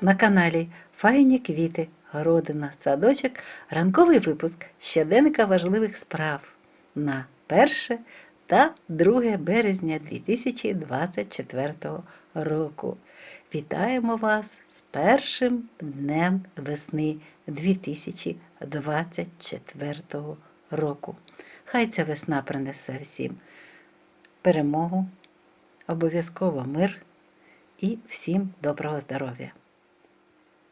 на каналі Файні квіти, городина, садочок, ранковий випуск щоденника важливих справ на 1 та 2 березня 2024 року. Вітаємо вас з першим днем весни 2024 року. Хай ця весна принесе всім перемогу, обов'язково мир і всім доброго здоров'я.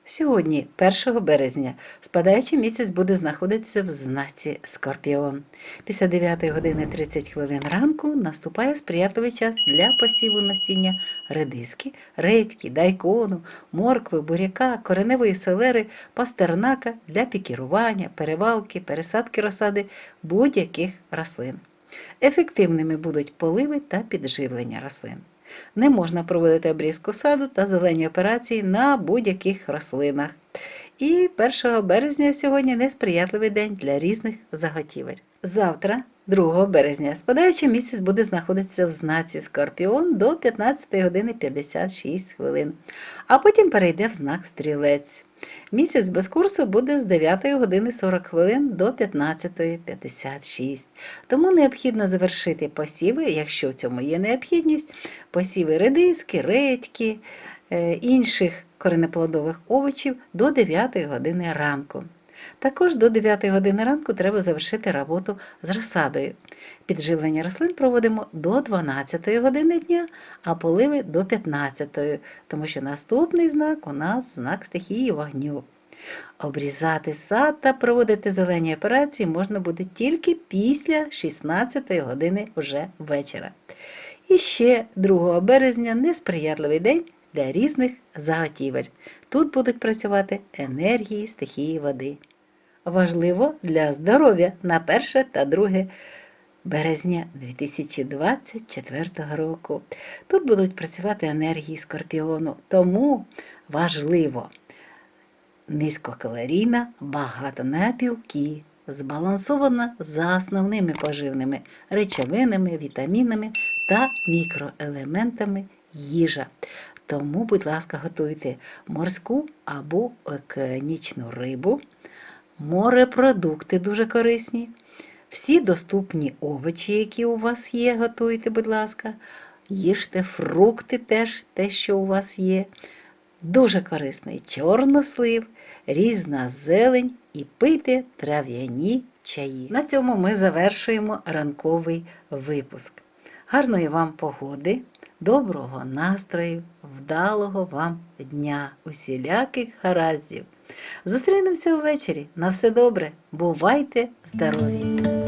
Сьогодні, 1 березня, спадаючий місяць буде знаходитися в знаці Скорпіон. Після 9 години 30 хвилин ранку наступає сприятливий час для посіву насіння редиски, редьки, дайкону, моркви, буряка, кореневої селери, пастернака для пікірування, перевалки, пересадки розсади будь-яких рослин. Ефективними будуть поливи та підживлення рослин. Не можна проводити обрізку саду та зелені операції на будь-яких рослинах. І 1 березня сьогодні несприятливий день для різних заготівель. Завтра, 2 березня, спадаючий місяць буде знаходитися в знаці Скорпіон до 15 години 56 хвилин, а потім перейде в знак Стрілець. Місяць без курсу буде з 9 години 40 хвилин до 15.56. Тому необхідно завершити посіви, якщо в цьому є необхідність, посіви редиски, редьки, е, інших коренеплодових овочів до 9 години ранку. Також до 9 години ранку треба завершити роботу з розсадою. Підживлення рослин проводимо до 12 години дня, а поливи до 15, тому що наступний знак у нас знак стихії вогню. Обрізати сад та проводити зелені операції можна буде тільки після 16 години вже вечора. І ще 2 березня несприятливий день для різних заготівель. Тут будуть працювати енергії стихії води. Важливо для здоров'я на 1 та 2 березня 2024 року. Тут будуть працювати енергії скорпіону, тому важливо низькокалорійна, багата на білки, збалансована за основними поживними речовинами, вітамінами та мікроелементами їжа. Тому, будь ласка, готуйте морську або океанічну рибу, морепродукти дуже корисні. Всі доступні овочі, які у вас є, готуйте, будь ласка. Їжте фрукти теж, те, що у вас є. Дуже корисний чорнослив, різна зелень і пийте трав'яні чаї. На цьому ми завершуємо ранковий випуск. Гарної вам погоди, доброго настрою, вдалого вам дня, усіляких гараздів. Зустрінемося ввечері. На все добре. Бувайте здорові!